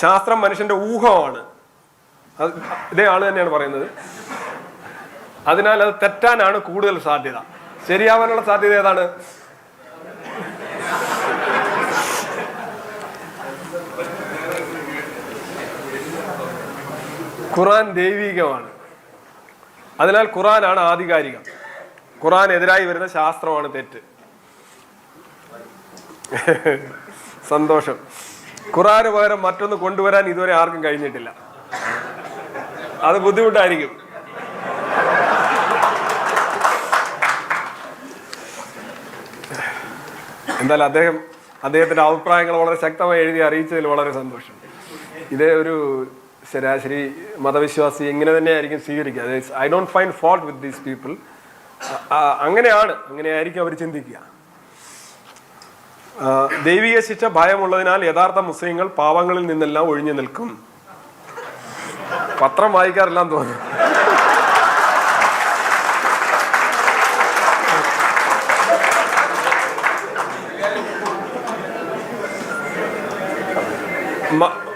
ശാസ്ത്രം മനുഷ്യന്റെ ഊഹമാണ്. ഇതേ ആൾ തന്നെയാണ് പറയുന്നത്. അതിനാൽ അത് തെറ്റാനാണ് കൂടുതൽ സാധ്യത. ശരിയാവാനുള്ള സാധ്യത ഏതാണ്? ഖുറാൻ ദൈവികമാണ്. അതിനാൽ ഖുറാനാണ് ആധികാരികം. ഖുറാൻ എതിരായി വരുന്ന ശാസ്ത്രമാണ് തെറ്റ്. സന്തോഷം. ഖുറാന് പകരം മറ്റൊന്ന് കൊണ്ടുവരാൻ ഇതുവരെ ആർക്കും കഴിഞ്ഞിട്ടില്ല. അത് ബുദ്ധിമുട്ടായിരിക്കും. എന്തായാലും അദ്ദേഹം അദ്ദേഹത്തിന്റെ അഭിപ്രായങ്ങൾ വളരെ ശക്തമായി എഴുതി അറിയിച്ചതിൽ വളരെ സന്തോഷം. ഇതേ ഒരു ശരാശരി മതവിശ്വാസി ഇങ്ങനെ തന്നെയായിരിക്കും സ്വീകരിക്കുക. I don't find fault with these people അങ്ങനെയാണ് അങ്ങനെയായിരിക്കും അവർ ചിന്തിക്കുക. ദൈവിക ശിക്ഷ ഭയമുള്ളതിനാൽ യഥാർത്ഥ മുസ്ലിങ്ങൾ പാവങ്ങളിൽ നിന്നെല്ലാം ഒഴിഞ്ഞു നിൽക്കും. പത്രം വായിക്കാറില്ല തോന്നുന്നു. മ-